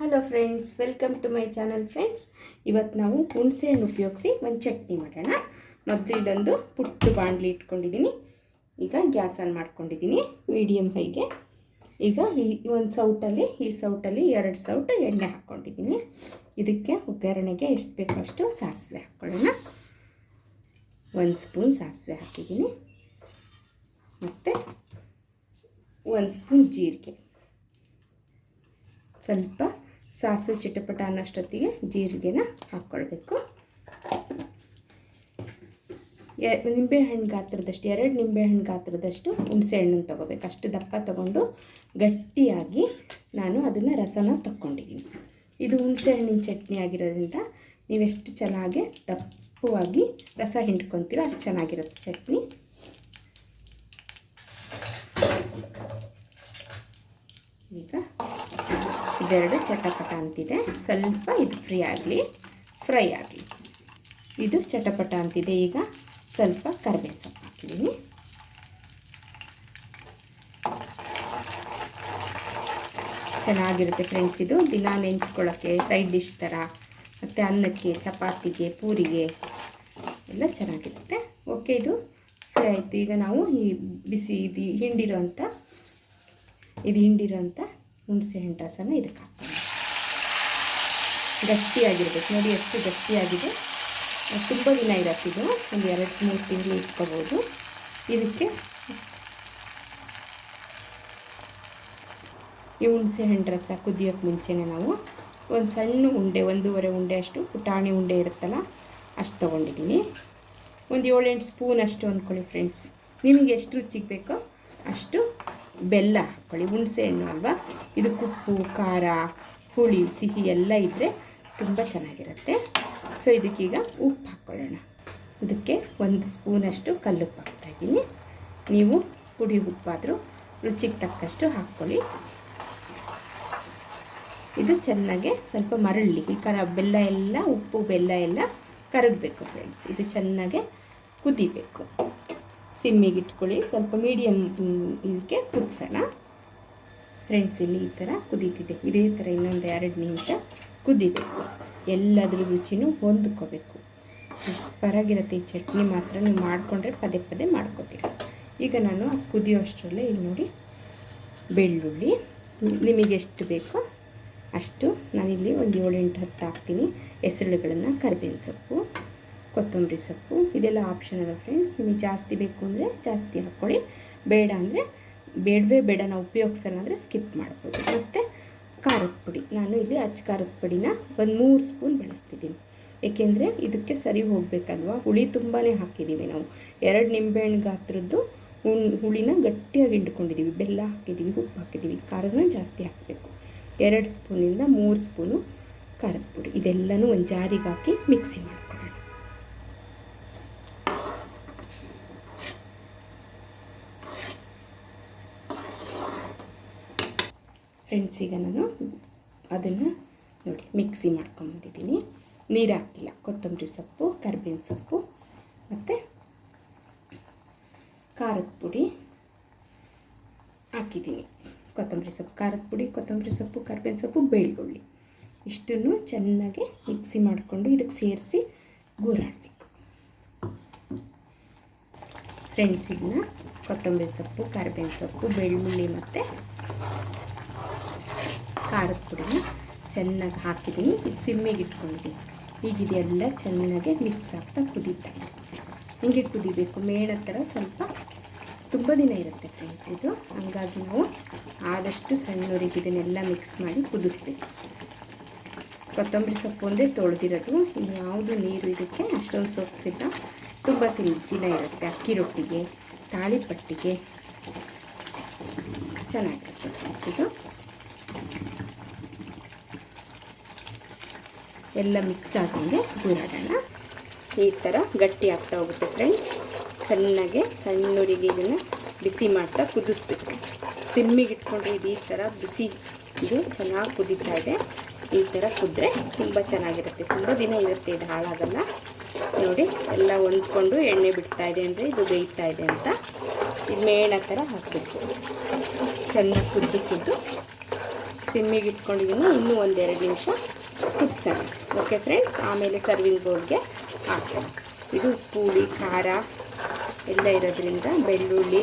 Hello friends welcome to my channel friends ಇವತ್ತು ನಾವು ಹುಣಸೆಹಣ್ಣು ಉಪಯೋಗಿಸಿ ಒಂದು ಚಟ್ನಿ ಮಾಡೋಣ. ಮೊದಲು ಇದೊಂದು ಪುಟ್ಟು ಬಾಣಲಿ ಇಟ್ಕೊಂಡಿದ್ದೀನಿ ಈಗ ಗ್ಯಾಸ್ ಆನ್ ಮಾಡ್ಕೊಂಡಿದ್ದೀನಿ ಮೀಡಿಯಮ್ ಹೈಗೆ ಈಗ ಈ ಒಂದು ಸೌಟಲ್ಲಿ, ಈ ಸೌಟಲ್ಲಿ ಎರಡು ಸೌಟು ಎಣ್ಣೆ ಹಾಕ್ಕೊಂಡಿದ್ದೀನಿ ಇದಕ್ಕೆ ಒಗ್ಗರಣೆಗೆ ಎಷ್ಟು ಬೇಕೋ ಅಷ್ಟು ಸಾಸಿವೆ ಹಾಕ್ಕೊಳ್ಳೋಣ ಒಂದು ಸ್ಪೂನ್ ಸಾಸಿವೆ ಹಾಕಿದ್ದೀನಿ ಮತ್ತು ಒಂದು ಸ್ಪೂನ್ ಜೀರಿಗೆ. ಸ್ವಲ್ಪ ಸಾಸಿವೆ ಚಿಟಪಟ ಅನ್ನೋಷ್ಟೊತ್ತಿಗೆ ಜೀರಿಗೆನ ಹಾಕ್ಕೊಳ್ಬೇಕು. ನಿಂಬೆಹಣ್ಣು ಗಾತ್ರದಷ್ಟು, ಎರಡು ನಿಂಬೆಹಣ್ಣು ಗಾತ್ರದಷ್ಟು ಹುಣಸೆಹಣ್ಣನ್ನು ತೊಗೋಬೇಕು. ಅಷ್ಟು ದಪ್ಪ ತೊಗೊಂಡು ಗಟ್ಟಿಯಾಗಿ ನಾನು ಅದನ್ನು ರಸನ ತಕ್ಕೊಂಡಿದ್ದೀನಿ. ಇದು ಹುಣಸೆಹಣ್ಣಿನ ಚಟ್ನಿ ಆಗಿರೋದ್ರಿಂದ ನೀವೆಷ್ಟು ಚೆನ್ನಾಗಿ ದಪ್ಪವಾಗಿ ರಸ ಹಿಂಡ್ಕೊತೀರೋ ಅಷ್ಟು ಚೆನ್ನಾಗಿರುತ್ತೆ ಚಟ್ನಿ. ಈಗ ಇದೆರಡು ಚಟಪಟ ಅಂತಿದೆ. ಸ್ವಲ್ಪ ಇದು ಫ್ರೀ ಆಗಲಿ ಫ್ರೈ ಆಗಲಿ. ಇದು ಚಟಪಟ ಅಂತಿದೆ ಈಗ. ಸ್ವಲ್ಪ ಕರಿಬೇವು ಸೊಪ್ಪು ಹಾಕಿದ್ದೀನಿ. ಚೆನ್ನಾಗಿರುತ್ತೆ ಫ್ರೆಂಡ್ಸ್ ಇದು. ದಿನ ನೆಂಚ್ಕೊಳ್ಳೋಕ್ಕೆ ಸೈಡ್ ಡಿಶ್ ಥರ, ಮತ್ತು ಅನ್ನಕ್ಕೆ, ಚಪಾತಿಗೆ, ಪೂರಿಗೆ ಎಲ್ಲ ಚೆನ್ನಾಗಿರುತ್ತೆ. ಓಕೆ ಇದು. ಫ್ರೈ ಆಯಿತು. ಈಗ ನಾವು ಈ ಬಿಸಿ ಇದು ಹಿಂಡಿರೋಂಥ ಇದು ಹಿಂಡಿರೋಂಥ ಹುಣಸೆಹಣ್ಣು ರಸನ ಇದಕ್ಕೆ ಹಾಕ್ತೀನಿ. ಗಟ್ಟಿಯಾಗಿರ್ಬೇಕು. ನೋಡಿ ಎಷ್ಟು ಗಟ್ಟಿಯಾಗಿದೆ. ತುಂಬ ದಿನ ಇದು. ಒಂದು ಎರಡು ಮೂರು ತಿಂಗಳು ಇಟ್ಕೋಬೋದು. ಇದಕ್ಕೆ ಈ ಹುಣಸೆಹಣ್ಣು ರಸ ಕುದಿಯೋಕ್ಕೆ ಮುಂಚೆನೇ ನಾವು ಒಂದು ಸಣ್ಣ ಉಂಡೆ, ಒಂದೂವರೆ ಉಂಡೆ ಅಷ್ಟು ಪುಟಾಣಿ ಉಂಡೆ ಇರುತ್ತಲ್ಲ, ಅಷ್ಟು ತೊಗೊಂಡಿದ್ದೀನಿ. ಒಂದು ಏಳೆಂಟು ಸ್ಪೂನ್ ಅಷ್ಟು ಅಂದ್ಕೊಳ್ಳಿ ಫ್ರೆಂಡ್ಸ್. ನಿಮಗೆ ಎಷ್ಟು ರುಚಿಗೆ ಬೇಕೋ ಅಷ್ಟು ಬೆಲ್ಲ ಹಾಕ್ಕೊಳ್ಳಿ ಹುಣಸೆ ಹಣ್ಣು ಅಲ್ವಾ? ಇದು ಉಪ್ಪು, ಖಾರ, ಹುಳಿ, ಸಿಹಿ ಎಲ್ಲ ಇದ್ದರೆ ತುಂಬ ಚೆನ್ನಾಗಿರುತ್ತೆ. ಸೊ ಇದಕ್ಕೀಗ ಉಪ್ಪು ಹಾಕ್ಕೊಳ್ಳೋಣ ಇದಕ್ಕೆ ಒಂದು ಸ್ಪೂನಷ್ಟು ಕಲ್ಲುಪ್ಪು ಹಾಕ್ತಾಯಿದ್ದೀನಿ ನೀವು ಪುಡಿ ಉಪ್ಪಾದರೂ ರುಚಿಗೆ ತಕ್ಕಷ್ಟು ಹಾಕ್ಕೊಳ್ಳಿ. ಇದು ಚೆನ್ನಾಗೆ ಸ್ವಲ್ಪ ಮರಳಿ ಈ ಕರ ಬೆಲ್ಲ ಎಲ್ಲ, ಉಪ್ಪು, ಬೆಲ್ಲ ಎಲ್ಲ ಕರಗಬೇಕು ಫ್ರೆಂಡ್ಸ್ ಇದು ಚೆನ್ನಾಗೆ ಕುದಿಬೇಕು. ಸಿಮ್ಮಿಗೆ ಇಟ್ಕೊಳ್ಳಿ. ಸ್ವಲ್ಪ ಮೀಡಿಯಮ್ ಇದಕ್ಕೆ ಕುದಿಸೋಣ. ಫ್ರೆಂಡ್ಸ್ ಇಲ್ಲಿ ಈ ಥರ ಕುದೀತಿದೆ. ಇದೇ ಥರ ಇನ್ನೊಂದು ಎರಡು ನಿಮಿಷ ಕುದಿಬೇಕು. ಎಲ್ಲದ್ರ ರುಚಿನೂ ಹೊಂದ್ಕೋಬೇಕು. ಸೂಪರಾಗಿರುತ್ತೆ ಈ ಚಟ್ನಿ ಮಾತ್ರ. ನೀವು ಮಾಡಿಕೊಂಡ್ರೆ ಪದೇ ಪದೇ ಮಾಡ್ಕೋತೀರ. ಈಗ ನಾನು ಕುದಿಯೋ ಅಷ್ಟರಲ್ಲೇ ಇಲ್ಲಿ ನೋಡಿ ಬೆಳ್ಳುಳ್ಳಿ. ನಿಮಗೆ ಎಷ್ಟು ಬೇಕೋ ಅಷ್ಟು ನಾನಿಲ್ಲಿ ಒಂದು ಏಳೆಂಟು ಹತ್ತು ಹಾಕ್ತೀನಿ. ಹೆಸರುಗಳನ್ನು ಕರಿಬೇವಿನ ಸೊಪ್ಪು. ಕೊತ್ತಂಬರಿ ಸೊಪ್ಪು, ಇದೆಲ್ಲ ಆಪ್ಷನಲ್ ಫ್ರೆಂಡ್ಸ್ ನಿಮಗೆ ಜಾಸ್ತಿ ಬೇಕು ಅಂದರೆ ಜಾಸ್ತಿ ಹಾಕ್ಕೊಳ್ಳಿ ಬೇಡ ಅಂದರೆ ಬೇಡವೇ ಬೇಡ, ನಾವು ಉಪಯೋಗಿಸಲ್ಲ ಅಂದರೆ ಸ್ಕಿಪ್ ಮಾಡ್ಬೋದು. ಮತ್ತು ಖಾರದ ಪುಡಿ. ನಾನು ಇಲ್ಲಿ ಅಚ್ಚ ಖಾರದ ಪುಡಿನ ಒಂದು ಮೂರು ಸ್ಪೂನ್ ಬಳಸ್ತಿದ್ದೀನಿ. ಏಕೆಂದರೆ ಇದಕ್ಕೆ ಸರಿ ಹೋಗಬೇಕಲ್ವ? ಹುಳಿ ತುಂಬಾ ಹಾಕಿದ್ದೀವಿ ನಾವು. ಎರಡು ನಿಂಬೆಹಣ್ಣು ಗಾತ್ರದ್ದು ಹುಣ್, ಹುಳಿನ ಗಟ್ಟಿಯಾಗಿ ಹಿಂಡ್ಕೊಂಡಿದ್ದೀವಿ ಬೆಲ್ಲ ಹಾಕಿದ್ದೀವಿ ಉಪ್ಪು ಹಾಕಿದ್ದೀವಿ ಖಾರನ ಜಾಸ್ತಿ ಹಾಕಬೇಕು. ಎರಡು ಸ್ಪೂನಿಂದ ಮೂರು ಸ್ಪೂನು ಖಾರದ ಪುಡಿ. ಇದೆಲ್ಲನೂ ಒಂದು ಜಾರಿಗೆ ಹಾಕಿ ಮಿಕ್ಸಿ ಮಾಡ್ಕೊಳ್ಳೋಣ ಫ್ರೆಂಡ್ಸ್ ಈಗ ನಾನು ಅದನ್ನು ನೋಡಿ, ಮಿಕ್ಸಿ ಮಾಡ್ಕೊಂಬಂದಿದ್ದೀನಿ ನೀರು ಹಾಕ್ತಿಲ್ಲ ಕೊತ್ತಂಬರಿ ಸೊಪ್ಪು, ಕರ್ಬೇವಿನ ಸೊಪ್ಪು, ಮತ್ತು ಖಾರದ ಪುಡಿ ಹಾಕಿದ್ದೀನಿ. ಕೊತ್ತಂಬರಿ ಸೊಪ್ಪು, ಖಾರದ ಪುಡಿ, ಕೊತ್ತಂಬರಿ ಸೊಪ್ಪು, ಕರ್ಬೇವಿನ ಸೊಪ್ಪು, ಬೆಳ್ಳುಳ್ಳಿ. ಇಷ್ಟನ್ನು ಚೆನ್ನಾಗಿ ಮಿಕ್ಸಿ ಮಾಡಿಕೊಂಡು ಇದಕ್ಕೆ ಸೇರಿಸಿ ಗೂರಾಡಬೇಕು. ಫ್ರೆಂಡ್ಸ್ ಕೊತ್ತಂಬರಿ ಸೊಪ್ಪು, ಕರ್ಬೇವಿನ ಸೊಪ್ಪು, ಬೆಳ್ಳುಳ್ಳಿ ಮತ್ತು ಖಾರದ ಪುಡಿನ ಚೆನ್ನಾಗಿ ಹಾಕಿದ್ದೀನಿ ಸಿಮ್ಮಿಗೆ ಇಟ್ಕೊಂಡಿದ್ದೀನಿ ಈಗ ಇದೆಲ್ಲ ಚೆನ್ನಾಗಿ ಮಿಕ್ಸ್ ಆಗ್ತಾ ಕುದೀತಾ. ಇದೆ ಹಿಂಗೆ ಕುದಿಬೇಕು. ಮೇಣ ಥರ ಸ್ವಲ್ಪ ತುಂಬ ದಿನ ಇರುತ್ತೆ ಫ್ರೆಂಡ್ಸ್ ಇದು. ಹಾಗಾಗಿ ನಾವು ಆದಷ್ಟು ಸಣ್ಣವರಿಗೆ ಇದನ್ನೆಲ್ಲ ಮಿಕ್ಸ್ ಮಾಡಿ ಕುದಿಸ್ಬೇಕು. ಕೊತ್ತಂಬರಿ ಸೊಪ್ಪು ಒಂದೇ ತೊಳೆದಿರೋದು. ಯಾವುದು ನೀರು ಇದಕ್ಕೆ ಅಷ್ಟೊಂದು ಸೊಪ್ಪಿಸಿಲ್ಲ ತುಂಬ ತಿನ್, ದಿನ ಇರುತ್ತೆ. ಅಕ್ಕಿ ರೊಟ್ಟಿಗೆ, ತಾಳಿಪಟ್ಟಿಗೆ. ಚೆನ್ನಾಗಿರುತ್ತೆ ಫ್ರೆಂಡ್ಸ್ ಇದು. ಎಲ್ಲ ಮಿಕ್ಸ್ ಆದಂಗೆ ಗುರಾಡೋಣ ಈ ಥರ ಗಟ್ಟಿ ಆಗ್ತಾ ಹೋಗುತ್ತೆ ಫ್ರೆಂಡ್ಸ್ ಚೆನ್ನಾಗೆ ಸಣ್ಣವರಿಗೆ ಇದನ್ನು ಬಿಸಿ ಮಾಡ್ತಾ ಕುದಿಸ್ಬೇಕು. ಸಿಮ್ಮಿಗೆ ಇಟ್ಕೊಂಡ್ರೆ ಇದು ಈ ಥರ ಬಿಸಿ ಇದು ಚೆನ್ನಾಗಿ ಕುದೀತಾ ಇದೆ. ಈ ಥರ ಕುದ್ರೆ ತುಂಬ ಚೆನ್ನಾಗಿರುತ್ತೆ. ತುಂಬ ದಿನ ಇರುತ್ತೆ ಇದು ಹಾಳಾಗಲ್ಲ. ನೋಡಿ, ಎಲ್ಲ ಹೊಂದ್ಕೊಂಡು ಎಣ್ಣೆ ಬಿಡ್ತಾ ಇದೆ ಅಂದರೆ ಇದು ಬೇಯ್ತಾ ಇದೆ ಅಂತ. ಇದು ಮೇಣ ಥರ ಹಾಕಬೇಕು. ಚೆನ್ನಾಗಿ ಕುದ್ದು ಕುದ್ದು. ಸಿಮ್ಮಿಗೆ ಇಟ್ಕೊಂಡಿದ್ದೀನಿ ಇನ್ನೂ ಒಂದೆರಡು ನಿಮಿಷ. ಕುದಿಸೋಣ ಓಕೆ ಫ್ರೆಂಡ್ಸ್ ಆಮೇಲೆ ಸರ್ವಿಂಗ್ ಬೋರ್ಡ್ಗೆ ಹಾಕೋಣ ಇದು ಪುಳಿ ಖಾರ ಎಲ್ಲ ಇರೋದ್ರಿಂದ ಬೆಳ್ಳುಳ್ಳಿ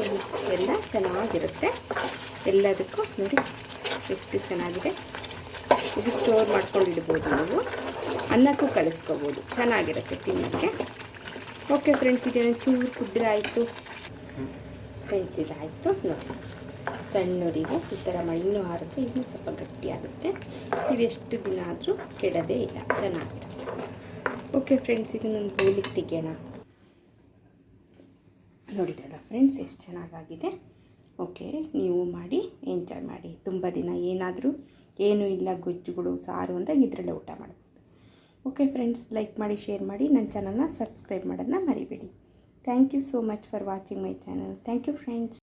ಎಲ್ಲ ಚೆನ್ನಾಗಿರುತ್ತೆ ಎಲ್ಲದಕ್ಕೂ ನೋಡಿ ಎಷ್ಟು ಚೆನ್ನಾಗಿದೆ ಇದು ಸ್ಟೋರ್ ಮಾಡ್ಕೊಂಡಿಡ್ಬೋದು ನೀವು. ಅನ್ನಕ್ಕೂ ಕಲಿಸ್ಕೋಬೋದು. ಚೆನ್ನಾಗಿರುತ್ತೆ ತಿನ್ನೋಕ್ಕೆ. ಓಕೆ ಫ್ರೆಂಡ್ಸ್ ಇದೇನು ಚೂರು ಕುದ್ರೆ ಆಯಿತು ಫ್ರೆಂಡ್ಸ್ ಇದಾಯಿತು. ನೋಡಿ. ಸಣ್ಣವರಿಗೆ ಈ ಥರ ಮಾಡಿ ಇನ್ನೂ ಇನ್ನೂ ಸ್ವಲ್ಪ ಗಟ್ಟಿಯಾಗುತ್ತೆ. ಇದು ಎಷ್ಟು ದಿನ ಆದರೂ ಕೆಡೋದೇ ಇಲ್ಲ, ಚೆನ್ನಾಗಿರುತ್ತೆ. ಓಕೆ ಫ್ರೆಂಡ್ಸ್ ಇದು ನಾನು ಬೋಲಿಗೆ ತೆಗೆಯೋಣ. ನೋಡಿದ್ರಲ್ಲ ಫ್ರೆಂಡ್ಸ್ ಎಷ್ಟು ಚೆನ್ನಾಗಾಗಿದೆ. ಓಕೆ ನೀವು ಮಾಡಿ ಎಂಜಾಯ್ ಮಾಡಿ. ತುಂಬ ದಿನ ಏನಾದರೂ ಏನೂ ಇಲ್ಲ, ಗೊಜ್ಜುಗಳು, ಸಾರು ಅಂದಾಗ ಇದರಲ್ಲೇ ಊಟ ಮಾಡ್ಬೋದು. ಓಕೆ ಫ್ರೆಂಡ್ಸ್ ಲೈಕ್ ಮಾಡಿ ಶೇರ್ ಮಾಡಿ ನನ್ನ ಚಾನಲ್ನ ಸಬ್ಸ್ಕ್ರೈಬ್ ಮಾಡೋದನ್ನ ಮರಿಬೇಡಿ. Thank you so much for watching my channel thank you friends